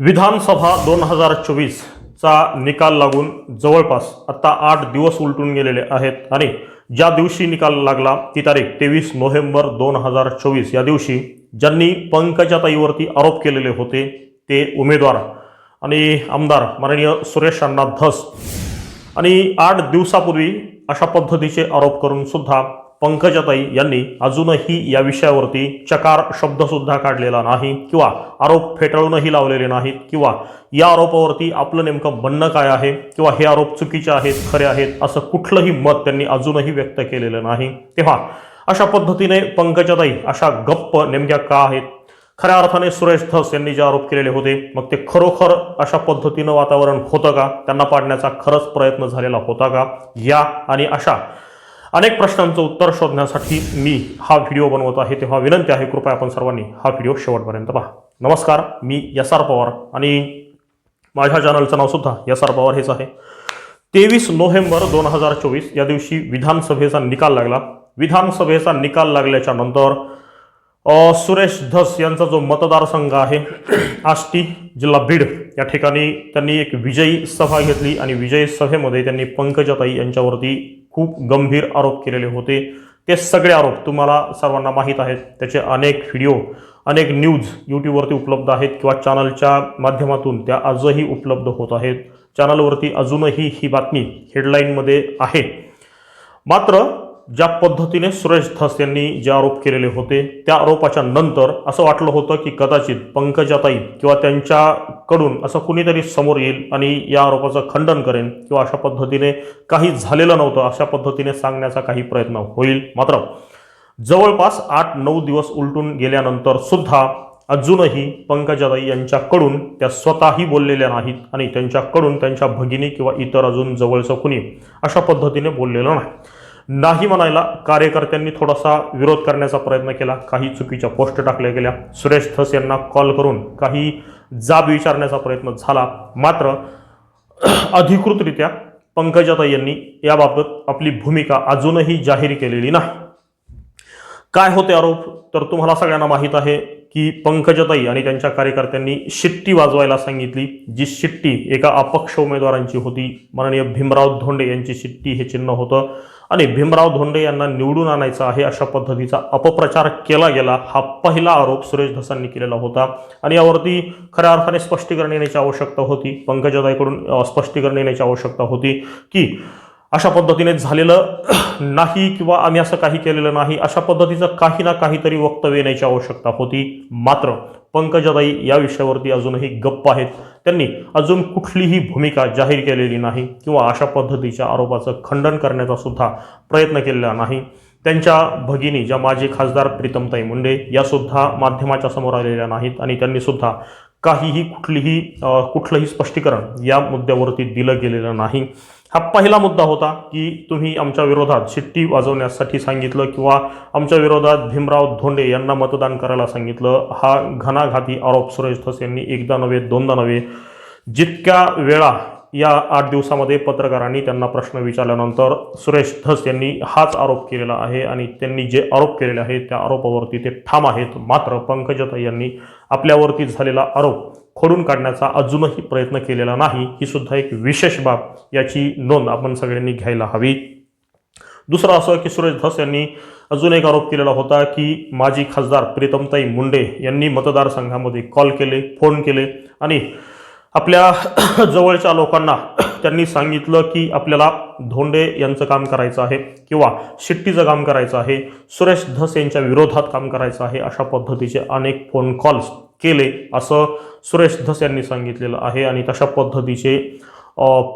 विधानसभा दोन हजार चोवीसचा निकाल लागून जवळपास आत्ता आठ दिवस उलटून गेलेले आहेत आणि ज्या दिवशी निकाल लागला ती तारीख तेवीस नोव्हेंबर दोन हजार चोवीस. या दिवशी ज्यांनी पंकजाताईवरती आरोप केलेले होते ते उमेदवार आणि आमदार माननीय सुरेश अण्णा धस. आणि आठ दिवसापूर्वी अशा पद्धतीचे आरोप करून सुद्धा पंकजाताई यांनी अजूनही या विषयावरती चकार शब्दसुद्धा काढलेला नाही किंवा आरोप फेटाळूनही लावलेले नाहीत किंवा या आरोपावरती आपलं नेमकं म्हणणं काय आहे किंवा हे आरोप चुकीचे आहेत खरे आहेत असं कुठलंही मत त्यांनी अजूनही व्यक्त केलेलं नाही. तेव्हा अशा पद्धतीने पंकजाताई अशा गप्प नेमक्या का आहेत? खऱ्या अर्थाने सुरेश धस यांनी जे आरोप केलेले होते मग ते खरोखर अशा पद्धतीनं वातावरण होतं का? त्यांना पाडण्याचा खरंच प्रयत्न झालेला होता का? या आणि अशा अनेक प्रश्नांचं उत्तर शोधण्यासाठी मी हा व्हिडिओ बनवत आहे तेव्हा विनंती आहे कृपया आपण सर्वांनी हा व्हिडिओ शेवटपर्यंत पहा. नमस्कार मी एस आर पवार आणि माझ्या चॅनलचं नावसुद्धा एस आर पवार हेच आहे. तेवीस नोव्हेंबर दोन हजार चोवीस या दिवशी विधानसभेचा निकाल लागला. विधानसभेचा निकाल लागल्याच्या नंतर सुरेश धस यांचा जो मतदारसंघ आहे आष्टी जिल्हा बीड या ठिकाणी त्यांनी एक विजयी सभा घेतली आणि विजयी सभेमध्ये त्यांनी पंकजाताई यांच्यावरती खूप गंभीर आरोप केलेले होते. ते सगळे आरोप तुम्हाला सर्वांना माहीत आहेत. त्याचे अनेक व्हिडिओ अनेक न्यूज यूट्यूबवरती उपलब्ध आहेत किंवा चॅनलच्या माध्यमातून त्या आजही उपलब्ध होत आहेत. चॅनलवरती अजूनही ही बातमी हेडलाईनमध्ये आहे. मात्र ज्या पद्धतीने सुरेश धस यांनी जे आरोप केलेले होते त्या आरोपाच्या नंतर असं वाटलं होतं की कदाचित पंकजाताई किंवा त्यांच्याकडून असं कुणीतरी समोर येईल आणि या आरोपाचं खंडन करेन किंवा अशा पद्धतीने काही झालेलं नव्हतं अशा पद्धतीने सांगण्याचा काही प्रयत्न होईल मात्र. जवळपास आठ नऊ दिवस उलटून गेल्यानंतर सुद्धा अजूनही पंकजाताई यांच्याकडून त्या स्वतःही बोललेल्या नाहीत आणि त्यांच्याकडून त्यांच्या भगिनी किंवा इतर अजून जवळचं कुणी अशा पद्धतीने बोललेलं नाही. नाही म्हणायला कार्यकर्त्यांनी थोडासा विरोध करण्याचा प्रयत्न केला. काही चुकीच्या पोस्ट टाकल्या गेल्या. सुरेश धस यांना कॉल करून काही जाब विचारण्याचा प्रयत्न झाला. मात्र अधिकृतरित्या पंकजाताई यांनी याबाबत आपली भूमिका अजूनही जाहीर केलेली नाही. काय होते आरोप? तर तुम्हाला सगळ्यांना माहीत आहे की पंकजाताई आणि त्यांच्या कार्यकर्त्यांनी शिट्टी वाजवायला सांगितली. जी शिट्टी एका अपक्ष उमेदवारांची होती. माननीय भीमराव धोंडे यांची शिट्टी हे चिन्ह होतं. आणि भीमराव धोंडे यांना निवडून आणायचं आहे अशा पद्धतीचा अपप्रचार केला गेला. हा पहिला आरोप सुरेश धसांनी केलेला होता. आणि यावरती खऱ्या अर्थाने स्पष्टीकरण येण्याची आवश्यकता होती. पंकजाताईकडून स्पष्टीकरण येण्याची आवश्यकता होती की अशा पद्धतीने झालेलं नाही किंवा आम्ही असं काही केलेलं नाही अशा पद्धतीचं काही ना काहीतरी वक्तव्य येण्याची आवश्यकता होती. मात्र पंकजाताई या विषयावरती अजूनही गप्प आहेत. त्यांनी अजून कुठलीही भूमिका जाहीर केलेली नाही किंवा अशा पद्धतीच्या आरोपाचं खंडन करण्याचा सुद्धा प्रयत्न केलेला नाही. त्यांच्या भगिनी ज्या माजी खासदार प्रीतमताई मुंडे यासुद्धा माध्यमाच्या समोर आलेल्या नाहीत आणि त्यांनी सुद्धा काहीही कुठलीही कुठलंही स्पष्टीकरण या मुद्द्यावरती दिलं गेलेलं नाही. हा पहिला मुद्दा होता की तुम्ही आमच्या विरोधात शिट्टी वाजवण्यासाठी सांगितलं किंवा आमच्या विरोधात भीमराव धोंडे यांना मतदान करायला सांगितलं. हा घणाघाती आरोप सुरेश धस यांनी एकदा नव्हे दोनदा नव्हे जितक्या वेळा या आठ दिवसामध्ये पत्रकारांनी त्यांना प्रश्न विचारल्यानंतर सुरेश धस यांनी हाच आरोप केलेला आहे आणि त्यांनी जे आरोप केलेले आहेत त्या आरोपावरती ते ठाम आहेत. मात्र पंकजाताई यांनी आपल्यावरती झालेला आरोप खोडून काढण्याचा अजूनही प्रयत्न केलेला नाही ही सुद्धा एक विशेष बाब याची नोंद आपण सगळ्यांनी घ्यायला हवी. दुसरं असं की सुरेश धस यांनी अजून एक आरोप केलेला होता की माजी खासदार प्रीतमताई मुंडे यांनी मतदारसंघामध्ये कॉल केले फोन केले आणि आपल्या जवळच्या लोकांना त्यांनी सांगितलं की आपल्याला धोंडे यांचं काम करायचं आहे किंवा शिट्टीचं काम करायचं आहे सुरेश धस यांच्या विरोधात काम करायचं आहे अशा पद्धतीचे अनेक फोन कॉल्स केले असं सुरेश धस यांनी सांगितलेलं आहे आणि तशा पद्धतीचे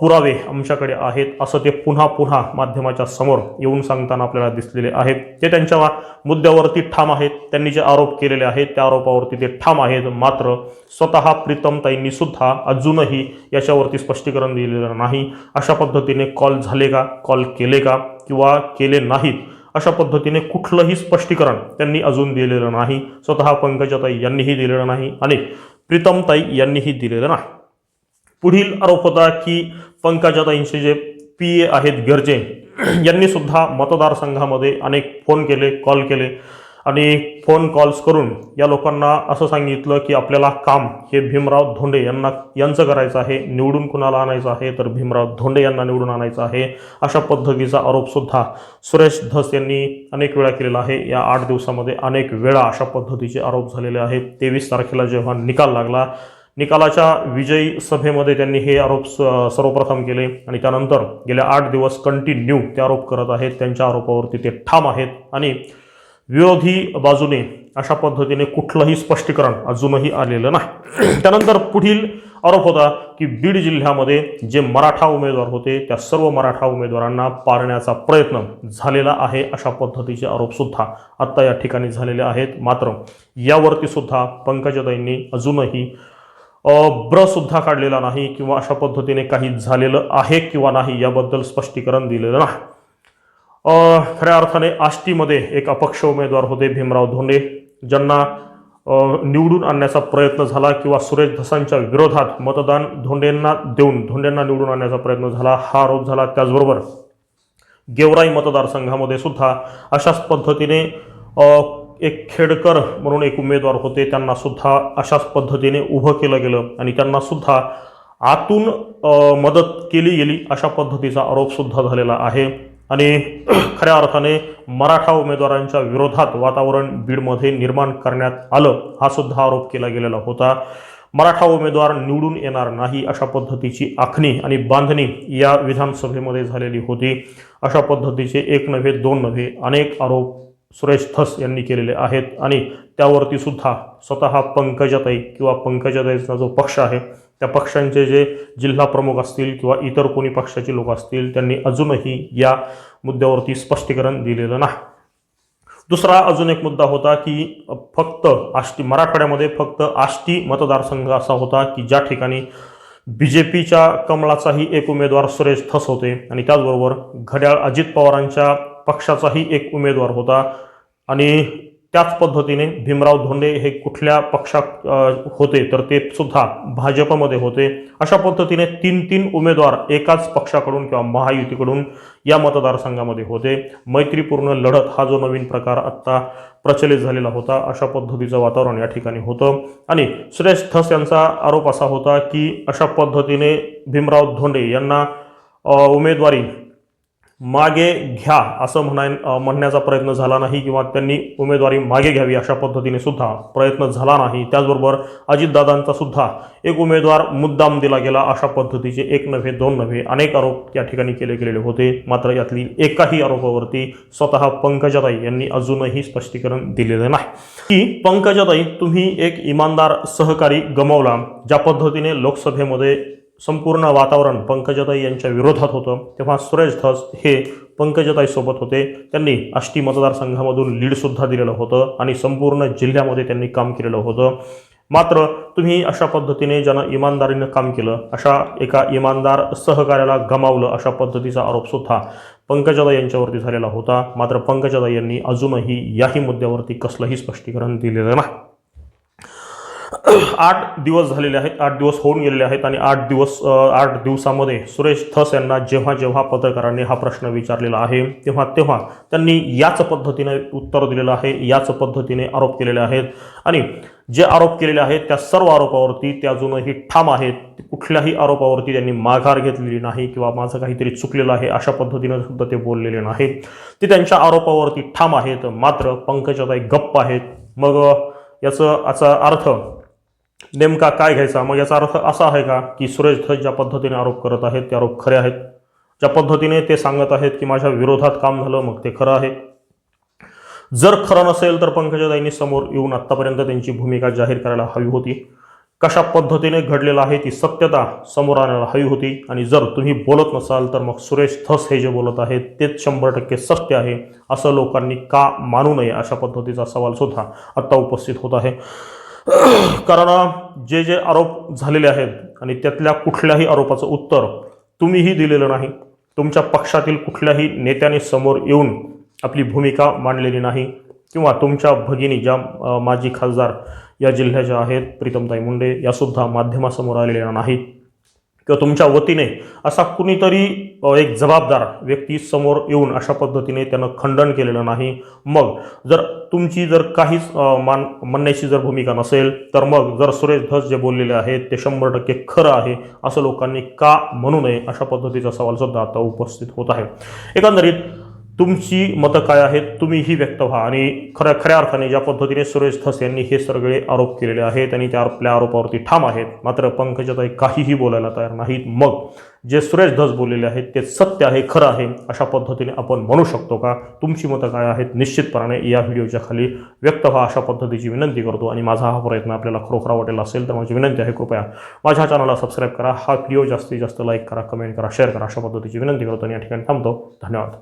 पुरावे आमच्याकडे आहेत असं ते पुन्हा पुन्हा माध्यमाच्या समोर येऊन सांगताना आपल्याला दिसलेले आहेत. ते त्यांच्या मुद्द्यावरती ठाम आहेत. त्यांनी जे आरोप केलेले आहेत त्या आरोपावरती ते ठाम आहेत. मात्र स्वतः प्रीतमताईंनी सुद्धा अजूनही याच्यावरती स्पष्टीकरण दिलेलं नाही. अशा पद्धतीने कॉल झाले का? कॉल केले का? किंवा केले नाहीत? अशा पद्धतीने कुठलंही स्पष्टीकरण त्यांनी अजून दिलेलं नाही. स्वतः पंकजाताई यांनीही दिलेलं नाही आणि प्रीतमताई यांनीही दिलेलं नाही. पुढील आरोप होता की पंकजाताईंचे जे पी ए आहेत गरजे यांनी सुद्धा मतदारसंघामध्ये अनेक फोन केले कॉल केले. आणि फोन कॉल्स करून या लोकांना असं सांगितलं की आपल्याला काम हे भीमराव धोंडे यांना यांचं करायचं आहे निवडून कुणाला आणायचं आहे तर भीमराव धोंडे यांना निवडून आणायचं आहे अशा पद्धतीचा आरोपसुद्धा सुरेश धस यांनी अनेक वेळा केलेला आहे. या आठ दिवसामध्ये अनेक वेळा अशा पद्धतीचे आरोप झालेले आहेत. तेवीस तारखेला जेव्हा निकाल लागला निकालाच्या विजयी सभेमध्ये त्यांनी हे आरोप स- सर्वप्रथम केले आणि त्यानंतर गेल्या आठ दिवस कंटिन्यू ते आरोप करत आहेत. त्यांच्या आरोपावरती ते ठाम आहेत आणि विरोधी बाजूने अशा पद्धतीने कुठलंही स्पष्टीकरण अजूनही आलेलं नाही. त्यानंतर पुढील आरोप होता की बीड जिल्ह्यामध्ये जे मराठा उमेदवार होते त्या सर्व मराठा उमेदवारांना पारण्याचा प्रयत्न झालेला आहे अशा पद्धतीचे आरोपसुद्धा आत्ता या ठिकाणी झालेले आहेत. मात्र यावरती सुद्धा पंकजाताईंनी अजूनही ब्रसुद्धा काढलेला नाही किंवा अशा पद्धतीने काही झालेलं आहे किंवा नाही याबद्दल स्पष्टीकरण दिलेलं नाही. खऱ्या अर्थाने आष्टीमध्ये एक अपक्ष उमेदवार होते भीमराव धोंडे. ज्यांना निवडून आणण्याचा प्रयत्न झाला किंवा सुरेश धसांच्या विरोधात मतदान धोंडेंना देऊन धोंडेंना निवडून आणण्याचा प्रयत्न झाला हा आरोप झाला. त्याचबरोबर गेवराई मतदारसंघामध्ये सुद्धा अशाच पद्धतीने एक खेडकर म्हणून एक उमेदवार होते. त्यांना सुद्धा अशाच पद्धतीने उभं केलं गेलं आणि त्यांना सुद्धा आतून मदत केली गेली अशा पद्धतीचा आरोपसुद्धा झालेला आहे. आणि खऱ्या अर्थाने मराठा उमेदवारांच्या विरोधात वातावरण बीडमध्ये निर्माण करण्यात आलं हा सुद्धा आरोप केला गेलेला होता. मराठा उमेदवार निवडून येणार नाही अशा पद्धतीची आखणी आणि बांधणी या विधानसभेमध्ये झालेली होती. अशा पद्धतीचे एक नव्हे दोन नव्हे अनेक आरोप सुरेश थस यांनी केलेले आहेत. आणि त्यावरती सुद्धा स्वतः पंकजाताई किंवा पंकजाताईचा जो पक्ष आहे त्या पक्षांचे जे जिल्हा प्रमुख असतील किंवा इतर कोणी पक्षाचे लोक असतील त्यांनी अजूनही या मुद्द्यावरती स्पष्टीकरण दिलेलं नाही. दुसरा अजून एक मुद्दा होता की फक्त आष्टी मराठवाड्यामध्ये फक्त आष्टी मतदारसंघ असा होता की ज्या ठिकाणी बी जे पीच्या कमळाचाही एक उमेदवार सुरेश थस होते आणि त्याचबरोबर घड्याळ अजित पवारांच्या पक्षाचाही एक उमेदवार होता. आणि त्याच पद्धतीने भीमराव धोंडे हे कुठल्या पक्षात होते तर ते सुद्धा भाजपमध्ये होते. अशा पद्धतीने तीन तीन उमेदवार एकाच पक्षाकडून किंवा महायुतीकडून या मतदारसंघामध्ये होते. मैत्रीपूर्ण लढत हा जो नवीन प्रकार आत्ता प्रचलित झालेला होता अशा पद्धतीचं वातावरण या ठिकाणी होतं. आणि सुरेश धस यांचा आरोप असा होता की अशा पद्धतीने भीमराव धोंडे यांना उमेदवारी मागे घ्या असं म्हणाय म्हणण्याचा प्रयत्न झाला नाही किंवा त्यांनी उमेदवारी मागे घ्यावी अशा पद्धतीने सुद्धा प्रयत्न झाला नाही. त्याचबरोबर अजितदादांचा सुद्धा एक उमेदवार मुद्दाम दिला गेला अशा पद्धतीचे एक नव्हे दोन नव्हे अनेक आरोप या ठिकाणी केले गेलेले होते. मात्र यातली एकाही आरोपावरती स्वतः पंकजाताई यांनी अजूनही स्पष्टीकरण दिलेलं नाही. की पंकजाताई तुम्ही एक इमानदार सहकारी गमावला ज्या पद्धतीने लोकसभेमध्ये संपूर्ण वातावरण पंकजताई यांच्या विरोधात होतं. तेव्हा सुरेश धस हे पंकजताईसोबत होते. त्यांनी आष्टी मतदारसंघामधून लीडसुद्धा दिलेलं होतं आणि संपूर्ण जिल्ह्यामध्ये त्यांनी काम केलेलं होतं. मात्र तुम्ही अशा पद्धतीने ज्यानं इमानदारीनं काम केलं अशा एका इमानदार सहकार्याला गमावलं अशा पद्धतीचा आरोपसुद्धा पंकजाताई यांच्यावरती झालेला होता. मात्र पंकजाताई यांनी अजूनही याही मुद्द्यावरती कसलंही स्पष्टीकरण दिलेलं नाही. आठ दिवस झालेले आहेत आठ दिवस होऊन गेलेले आहेत आणि आठ दिवस आठ दिवसामध्ये सुरेश थस यांना जेव्हा जेव्हा पत्रकारांनी हा प्रश्न विचारलेला आहे तेव्हा तेव्हा त्यांनी याच पद्धतीने उत्तर दिलेलं आहे याच पद्धतीने आरोप केलेले आहेत. आणि जे आरोप केलेले आहेत त्या सर्व आरोपावरती ते अजूनही ठाम आहेत. कुठल्याही आरोपावरती त्यांनी माघार घेतलेली नाही किंवा माझं काहीतरी चुकलेलं आहे अशा पद्धतीनं सुद्धा ते बोललेले नाहीत. ते त्यांच्या आरोपावरती ठाम आहेत मात्र पंकजाताई गप्प आहेत. मग याचं याचा अर्थ नेमका काय घ्यायचा? मग याचा अर्थ असा आहे का की सुरेश धस ज्या पद्धतीने आरोप करत आहेत ते आरोप खरे आहेत? ज्या पद्धतीने ते सांगत आहेत की माझ्या विरोधात काम झालं मग ते खरं आहे? जर खरं नसेल तर पंकजाताईंनी समोर येऊन आत्तापर्यंत त्यांची भूमिका जाहीर करायला हवी होती. कशा पद्धतीने घडलेलं आहे ती सत्यता समोर आणायला हवी होती. आणि जर तुम्ही बोलत नसाल तर मग सुरेश धस हे जे बोलत आहेत तेच शंभर टक्के सत्य आहे. असं लोकांनी का मानू नये अशा पद्धतीचा सवाल सुद्धा आत्ता उपस्थित होत आहे. कारण जे जे आरोप झालेले आहेत आणि त्यातल्या कुठल्याही आरोपाचं उत्तर तुम्हीही दिलेलं नाही तुमच्या पक्षातील कुठल्याही नेत्याने समोर येऊन आपली भूमिका मांडलेली नाही किंवा तुमच्या भगिनी ज्या माजी खासदार या जिल्ह्याच्या आहेत प्रीतमताई मुंडे यासुद्धा माध्यमासमोर आलेल्या नाहीत. किंवा तुमच्या वतीने असा कुणीतरी एक जबाबदार व्यक्ती समोर येऊन अशा पद्धतीने त्यानं खंडन केलेलं नाही. मग जर तुमची जर काहीच मान म्हणण्याची जर भूमिका नसेल तर मग जर सुरेश धस जे बोललेले आहेत ते शंभर टक्के खरं आहे असं लोकांनी का म्हणू नये अशा पद्धतीचा सवाल सुद्धा आता उपस्थित होत आहे. एकंदरीत तुमची मतं काय आहेत? तुम्हीही व्यक्त व्हा. आणि खऱ्या खऱ्या अर्थाने ज्या पद्धतीने सुरेश धस यांनी हे सगळे आरोप केलेले आहेत आणि त्या आपल्या आरोपावरती ठाम आहेत मात्र पंकजाताई काहीही बोलायला तयार नाहीत. मग जे सुरेश धस बोललेले आहेत ते सत्य आहे खरं आहे अशा पद्धतीने आपण म्हणू शकतो का? तुमची मतं काय आहेत? निश्चितपणाने या व्हिडिओच्या खाली व्यक्त व्हा. अशा पद्धतीची विनंती करतो. आणि माझा हा प्रयत्न आपल्याला खरोखर वाटेल असेल तर माझी विनंती आहे कृपया माझ्या चॅनलला सबस्क्राईब करा. हा व्हिडिओ जास्तीत जास्त लाईक करा कमेंट करा शेअर करा. अशा पद्धतीची विनंती करतो. आणि या ठिकाणी थांबतो. धन्यवाद.